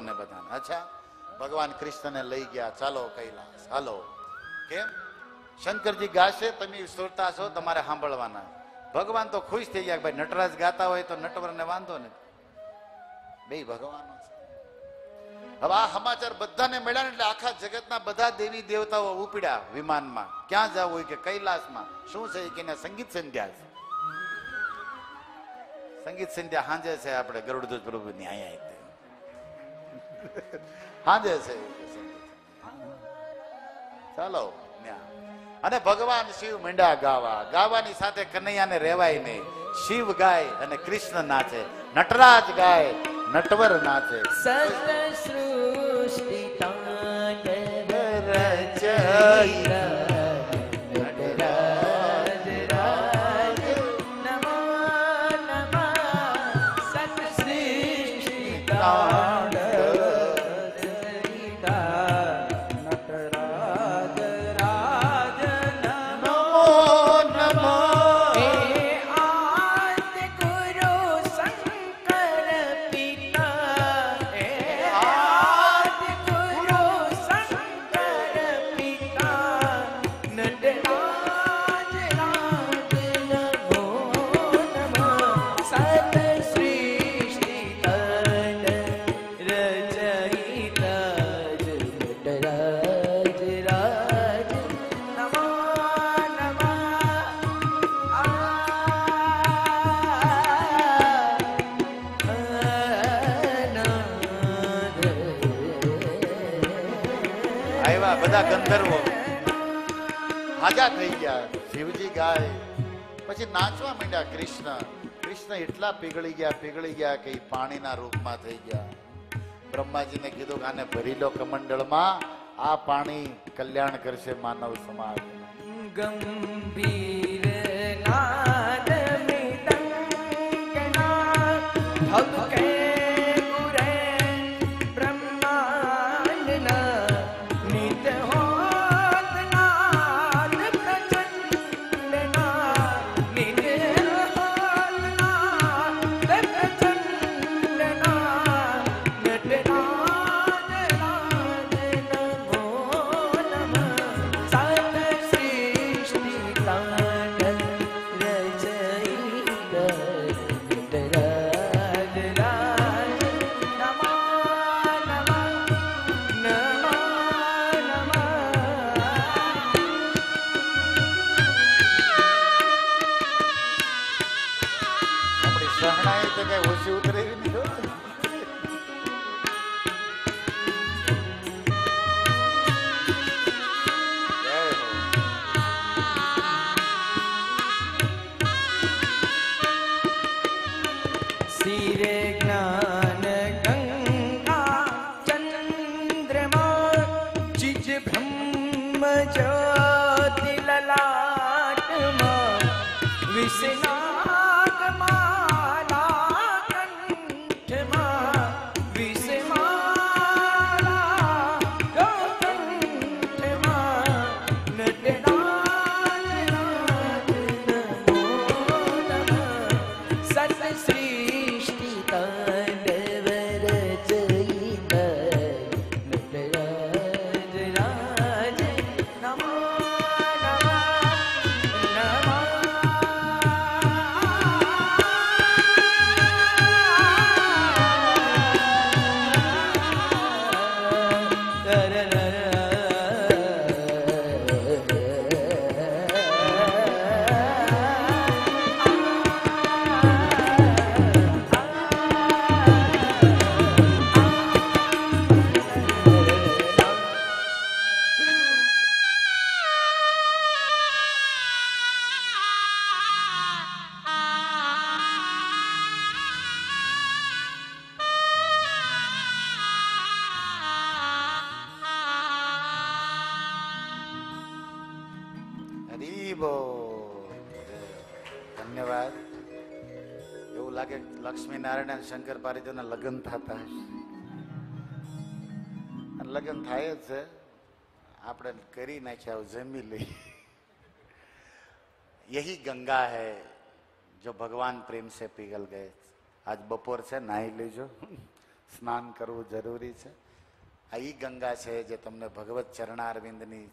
ને બધાને. અચ્છા, ભગવાન કૃષ્ણને લઈ ગયા. ચાલો કૈલાસ. હાલો. કેમ? શંકરજી ગાશે, તમે શ્રોતા છો, તમારે સાંભળવાના. ભગવાન તો ખુશ થઈ ગયા ભાઈ નટરાજ ગાતા હોય તો નટવરને વાંધો નથી. બે ભગવાનો હવે આ સમાચાર બધાને મળ્યા એટલે આખા જગતના બધા દેવી દેવતાઓ ઉપડ્યા વિમાનમાં. ક્યાં જવું હોય કે કૈલાસમાં? શું છે કે સંગીત સંધ્યા છે. સંગીત સંધ્યા સાંજે છે આપણે ગરુડધ્વજ પ્રભુ ની સાંજે છે. ચાલો અને ભગવાન શિવ મીંડા ગાવા. ગાવાની સાથે કનૈયાને રેવાય નહીં. શિવ ગાય અને કૃષ્ણ નાચે. નટરાજ ગાય નટવર નાચે. સતસૃષ્ટિ તાંડવ રચયિતા આવ્યા બધા ગંધર્વો. હાજા થઈ ગયા. શિવજી ગાય. પછી નાચવા માંડ્યા કૃષ્ણ. કૃષ્ણ એટલા પીગળી ગયા પીગળી ગયા કે પાણીના રૂપમાં થઈ ગયા. બ્રહ્માજીને કીધું કે આને ભરી લો કમંડળમાં. આ પાણી કલ્યાણ કરશે માનવ સમાજ ગંભીર નાદ મૃદંગના ीरे ज्ञान गङ्गा चन्द्रमा चिजब्रह्म जोति ललाट विशेष બોલ ધન્યવાદ. એવું લાગે લક્ષ્મીનારાયણ અને શંકર પારિજો ને લગ્ન થતા હશે. લગ્ન થાય જ છે. આપણે કરી નાખ્યા જમી લઈ યહી ગંગા હૈ, જો ભગવાન પ્રેમ છે પીગલ ગયે. આજ બપોર છે, નાહી લેજો. સ્નાન કરવું જરૂરી છે. આ ઈ ગંગા છે જે તમને ભગવત ચરણાર્વિંદની